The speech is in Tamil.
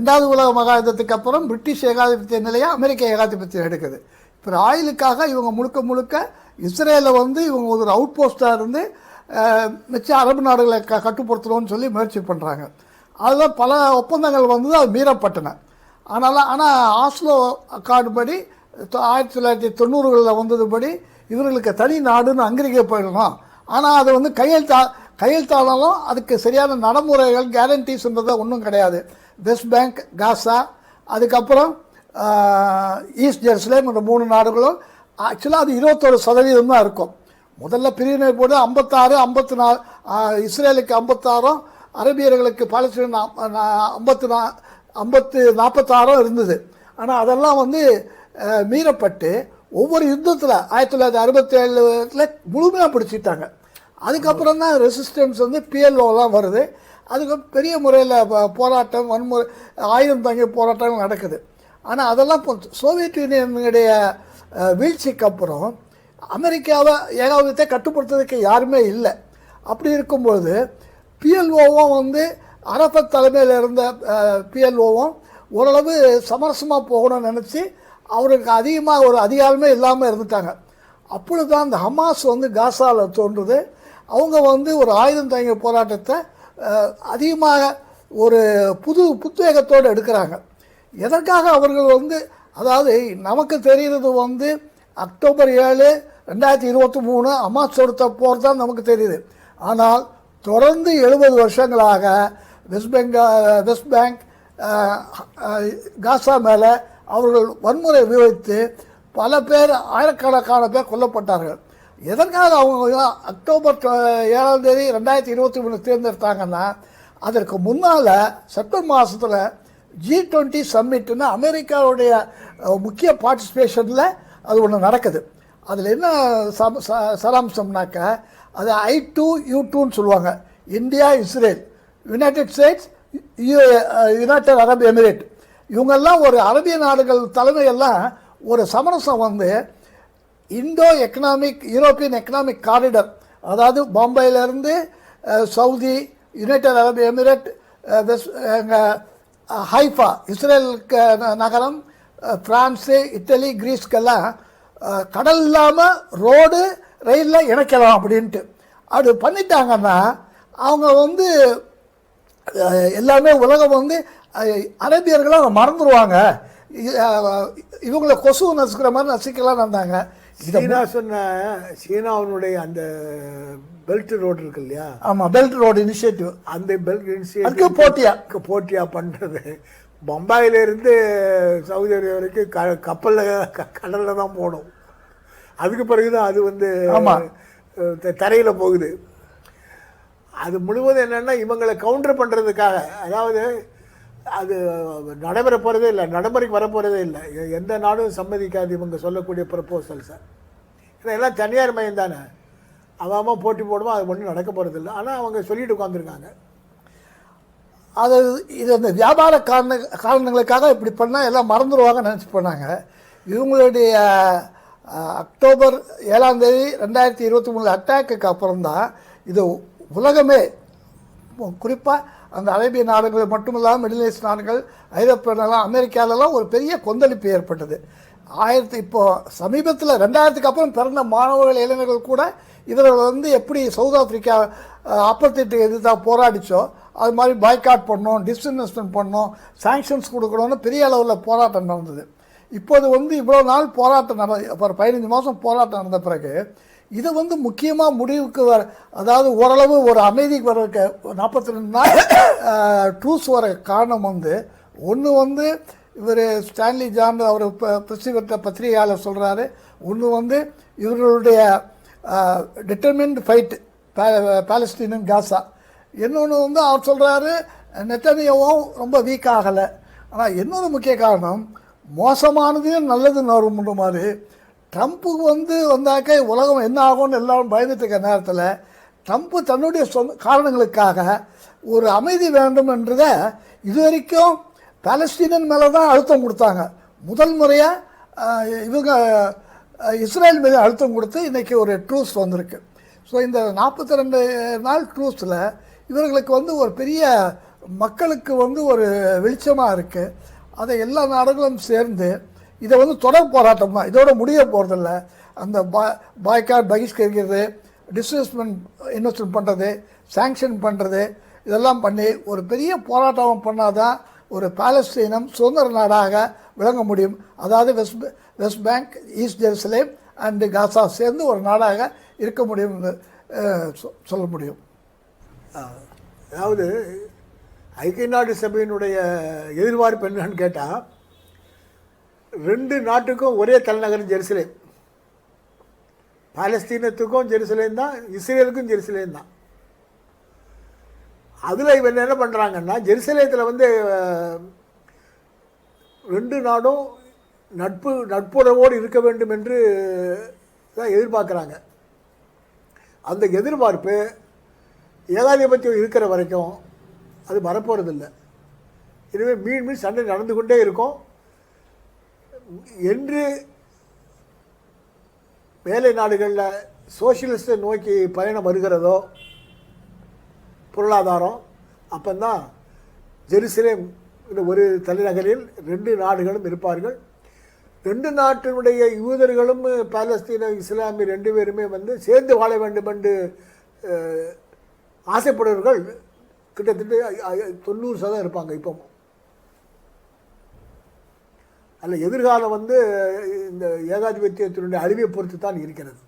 ரெண்டாவது உலக மகாயுத்தத்துக்கு அப்புறம் பிரிட்டிஷ் ஏகாதிபத்திய நிலையை அமெரிக்க ஏகாதிபத்தியம் எடுக்குது. இப்போ ஆயிலுக்காக இவங்க முழுக்க முழுக்க இஸ்ரேலில் வந்து இவங்க ஒரு அவுட் போஸ்ட்டாக இருந்து மிச்சம் மிச்ச அரபு நாடுகளை க கட்டுப்படுத்தணும்னு சொல்லி முயற்சி பண்ணுறாங்க அதில் பல ஒப்பந்தங்கள் வந்து அது மீறப்பட்டன. ஆனால் ஆனால் ஆஸ்லோ அக்கார்டு படி தொ- ஆயிரத்தி தொள்ளாயிரத்தி தொண்ணூறுகளில் வந்ததுபடி இவர்களுக்கு தனி நாடுன்னு அங்கீகரிக்கப்படணும் ஆனால் அது வந்து கையெழுத்தா கையெழுத்தானாலும் அதுக்கு சரியான நடைமுறைகள் கேரண்டிஸ்ன்றதை ஒன்றும் கிடையாது. வெஸ்ட் பேங்க் காசா அதுக்கப்புறம் ஈஸ்ட் ஜெருசலேம் இந்த மூணு நாடுகளும் ஆக்சுவலாக அது இருபத்தொரு சதவீதம் தான் இருக்கும். முதல்ல பிரிவினை போது ஐம்பத்தாறு ஐம்பத்தி நாலு இஸ்ரேலுக்கு ஐம்பத்தாறும் அரபியர்களுக்கு பாலஸ்தீன் ஐம்பத்து நா ஐம்பத்து நாற்பத்தாறும் இருந்தது. ஆனால் அதெல்லாம் வந்து மீறப்பட்டு ஒவ்வொரு யுத்தத்தில் ஆயிரத்தி தொள்ளாயிரத்தி அறுபத்தி ஏழில் முழுமையாக பிடிச்சிட்டாங்க அதுக்கப்புறம் தான் ரெசிஸ்டன்ஸ் வந்து பிஎல்ஓலாம் வருது. அதுக்கு பெரிய முறையில் போராட்டம் வன்முறை ஆயுதம் தங்கிய போராட்டம் நடக்குது. ஆனால் அதெல்லாம் சோவியத் யூனியனுடைய வீழ்ச்சிக்கு அப்புறம் அமெரிக்காவை ஏகாதிபத்தை கட்டுப்படுத்துறதுக்கு யாருமே இல்லை. அப்படி இருக்கும்பொழுது பிஎல்ஓவும் வந்து அரபத் தலைமையில் இருந்த பிஎல்ஓவும் ஓரளவு சமரசமாக போகணும்னு நினச்சி அவருக்கு அதிகமாக ஒரு அதிகாரமே இல்லாமல் இருந்துட்டாங்க. அப்பொழுது தான் அந்த ஹமாஸ் வந்து காசாவில் தோன்றுது. அவங்க வந்து ஒரு ஆயுதம் தங்கிய போராட்டத்தை அதிகமாக ஒரு புது புத்வேகத்தோடு எடுக்கிறாங்க. எதற்காக அவர்கள் வந்து அதாவது நமக்கு தெரிகிறது வந்து அக்டோபர் ஏழு ரெண்டாயிரத்தி இருபத்தி மூணு அம்மா சொடுத்த போர் தான் நமக்கு தெரியுது. ஆனால் தொடர்ந்து எழுபது வருஷங்களாக வெஸ்ட் பெங்கா வெஸ்ட் பேங்க் காசா மேலே அவர்கள் வன்முறை உபயோகித்து பல பேர் ஆயிரக்கணக்கான பேர் கொல்லப்பட்டார்கள். எதற்காக அவங்க அக்டோபர் ஏழாம் தேதி ரெண்டாயிரத்தி இருபத்தி மூணு தேர்ந்தெடுத்தாங்கன்னா அதற்கு முன்னால் செப்டம்பர் மாதத்தில் ஜி டுவெண்ட்டி சம்மிட்னு அமெரிக்காவுடைய முக்கிய பார்ட்டிசிபேஷனில் அது ஒன்று நடக்குது. அதில் என்ன சம ச- அது ஐ டூ யூ டூன்னு சொல்லுவாங்க. India Israel United States United Arab Emirate இவங்கெல்லாம் ஒரு அரபிய நாடுகள் தலைமையெல்லாம் ஒரு சமரசம் வந்து Indo economic European economic corridor அதாவது பாம்பேயிலேருந்து Saudi United Arab Emirate west எங்கள் ஹைஃபா இஸ்ரேல் க- ந- நகரம் ஃப்ரான்ஸு இட்டலி கிரீஸ்க்கெல்லாம் கடல் இல்லாமல் ரோடு ரயிலில் இணைக்கலாம் அப்படின்ட்டு. அது பண்ணிட்டாங்கன்னா அவங்க வந்து எல்லாமே உலகம் வந்து அரேபியர்களாக மறந்துடுவாங்க இவங்களை கொசு நசுக்கிற மாதிரி நசிக்கலாம் இருந்தாங்க. சீனா சொன்ன சீனாவினுடைய அந்த பெல்ட் ரோடு இருக்கு இல்லையா? ஆமாம் பெல்ட் ரோடு இனிஷியேட்டிவ். அந்த பெல்ட் அதுக்கு போட்டியா? போட்டியா பண்றது. பம்பாயில இருந்து சவுதி அரேபியா வரைக்கும் க கப்பலில் கடலில் தான் போகணும் அதுக்கு பிறகு தான் அது வந்து தரையில போகுது. அது முழுவதும் என்னன்னா இவங்களை கவுண்டர் பண்றதுக்காக. அதாவது அது நடைபெற போகிறதே இல்லை நடைமுறைக்கு வர இல்லை. எந்த நாடும் சம்மதிக்காது இவங்க சொல்லக்கூடிய ப்ரப்போசல்ஸை ஏன்னா எல்லாம் தனியார் மையம் தானே அவன் போட்டி போடுவோம் அது ஒன்றும் நடக்க போகிறதில்ல ஆனால் அவங்க சொல்லிட்டு உட்காந்துருக்காங்க அது இது அந்த வியாபார காரண காரணங்களுக்காக இப்படி பண்ணால் எல்லாம் மறந்துடுவாங்கன்னு நினச்சி பண்ணாங்க இவங்களுடைய அக்டோபர் ஏழாம் தேதி ரெண்டாயிரத்தி இருபத்தி மூணு அட்டாக்குக்கு அப்புறம் தான் இது உலகமே குறிப்பாக அந்த அரேபிய நாடுகள் மட்டுமில்லாமல் மிடில் ஈஸ்ட் நாடுகள் ஐரோப்பிய நாடுகள் அமெரிக்காலலாம் ஒரு பெரிய கொந்தளிப்பு ஏற்பட்டது. ஆயிரத்தி இப்போது சமீபத்தில் ரெண்டாயிரத்துக்கு அப்புறம் பிறந்த மாணவர்கள் இளைஞர்கள் கூட இதில் வந்து எப்படி சவுத் ஆஃப்ரிக்கா ஆப்பர்த்திட்டு எதிர்த்தா போராடிச்சோ அது மாதிரி பாய்காட் பண்ணோம் டிஸ்இன்வெஸ்ட்மெண்ட் பண்ணோம் சாங்ஷன்ஸ் கொடுக்கணும்னு பெரிய அளவில் போராட்டம் நடந்தது. இப்போது வந்து இவ்வளோ நாள் போராட்டம் நட ஒரு பதினஞ்சு மாதம் போராட்டம் நடந்த பிறகு இது வந்து முக்கியமாக முடிவுக்கு வர அதாவது ஓரளவு ஒரு அமைதிக்கு வர்றதுக்கு நாற்பத்தி ரெண்டு நாள் டூஸ் வர காரணம் வந்து ஒன்று வந்து இவர் ஸ்டான்லி ஜான் அவர் பிரசி பத்திரிகையாளர் சொல்கிறாரு ஒன்று வந்து இவர்களுடைய டிட்டர்மின்ட் ஃபைட் பாலஸ்தீனன் காசா இன்னொன்று வந்து அவர் சொல்கிறாரு நெத்தனியவும் ரொம்ப வீக் ஆகலை. ஆனால் இன்னொரு முக்கிய காரணம் மோசமானதையும் நல்லது நறுமுன்ற மாதிரி. ட்ரம்ப்புக்கு வந்து வந்தாக்க உலகம் என்ன ஆகும்னு எல்லாரும் பயந்துட்டு இருக்க நேரத்தில் ட்ரம்ப்பு தன்னுடைய சொந்த காரணங்களுக்காக ஒரு அமைதி வேண்டும் என்றதை இதுவரைக்கும் பாலஸ்தீனன் மேலே தான் அழுத்தம் கொடுத்தாங்க. முதல் முறையாக இவங்க இஸ்ரேல் மீது அழுத்தம் கொடுத்து இன்றைக்கி ஒரு ட்ரூஸ் வந்திருக்கு. ஸோ இந்த நாற்பத்தி ரெண்டு நாள் ட்ரூஸில் இவர்களுக்கு வந்து ஒரு பெரிய மக்களுக்கு வந்து ஒரு வெளிச்சமாக இருக்குது அதை எல்லா நாடுகளும் சேர்ந்து இதை வந்து தொடர் போராட்டம் தான் இதோட முடிய போகிறதில்ல அந்த பா பாய்காட் பகிஷ்கரிக்கிறது டிஸ்இன்வெஸ்ட்மெண்ட் இன்வெஸ்ட்மெண்ட் பண்ணுறது சேங்ஷன் பண்ணுறது இதெல்லாம் பண்ணி ஒரு பெரிய போராட்டம் பண்ணால் தான் ஒரு பாலஸ்தீனம் சுதந்திர நாடாக விளங்க முடியும். அதாவது west west bank east Jerusalem and Gaza சேர்ந்து ஒரு நாடாக இருக்க முடியும் சொல்ல முடியும். அதாவது ஐக்கிய நாடு சபையினுடைய எதிர்பார்ப்பு என்னன்னு கேட்டால் ரெண்டு நாட்டுக்கும் ஒரே தலைநகரம் ஜெருசலேம். பாலஸ்தீனத்துக்கும் ஜெருசலேம் தான் இஸ்ரேலுக்கும் ஜெருசலேம் தான். அதில் இவன் என்ன பண்ணுறாங்கன்னா ஜெருசலேத்தில் வந்து ரெண்டு நாடும் நட்பு நட்புறவோடு இருக்க வேண்டும் என்று தான் எதிர்பார்க்குறாங்க. அந்த எதிர்பார்ப்பு ஏகாதிபத்தியம் இருக்கிற வரைக்கும் அது வரப்போகிறதில்ல எனவே மீன் மீன் சண்டை நடந்து கொண்டே இருக்கும். என்று மேலை நாடுகளில் சோசியலிஸ்டை நோக்கி பயணம் வருகிறதோ பொருளாதாரம் அப்போந்தான் ஜெருசலேம் ஒரு தலைநகரில் ரெண்டு நாடுகளும் இருப்பார்கள். ரெண்டு நாட்டினுடைய யூதர்களும் பாலஸ்தீன இஸ்லாமிய ரெண்டு பேருமே வந்து சேர்ந்து வாழ வேண்டும் என்று ஆசைப்படுவர்கள் கிட்டத்தட்ட தொண்ணூறு சதம் இருப்பாங்க இப்போ. அல்ல எதிர்காலம் வந்து இந்த ஏகாதிபத்தியத்தினுடைய அழிவை பொறுத்து தான் இருக்கிறது.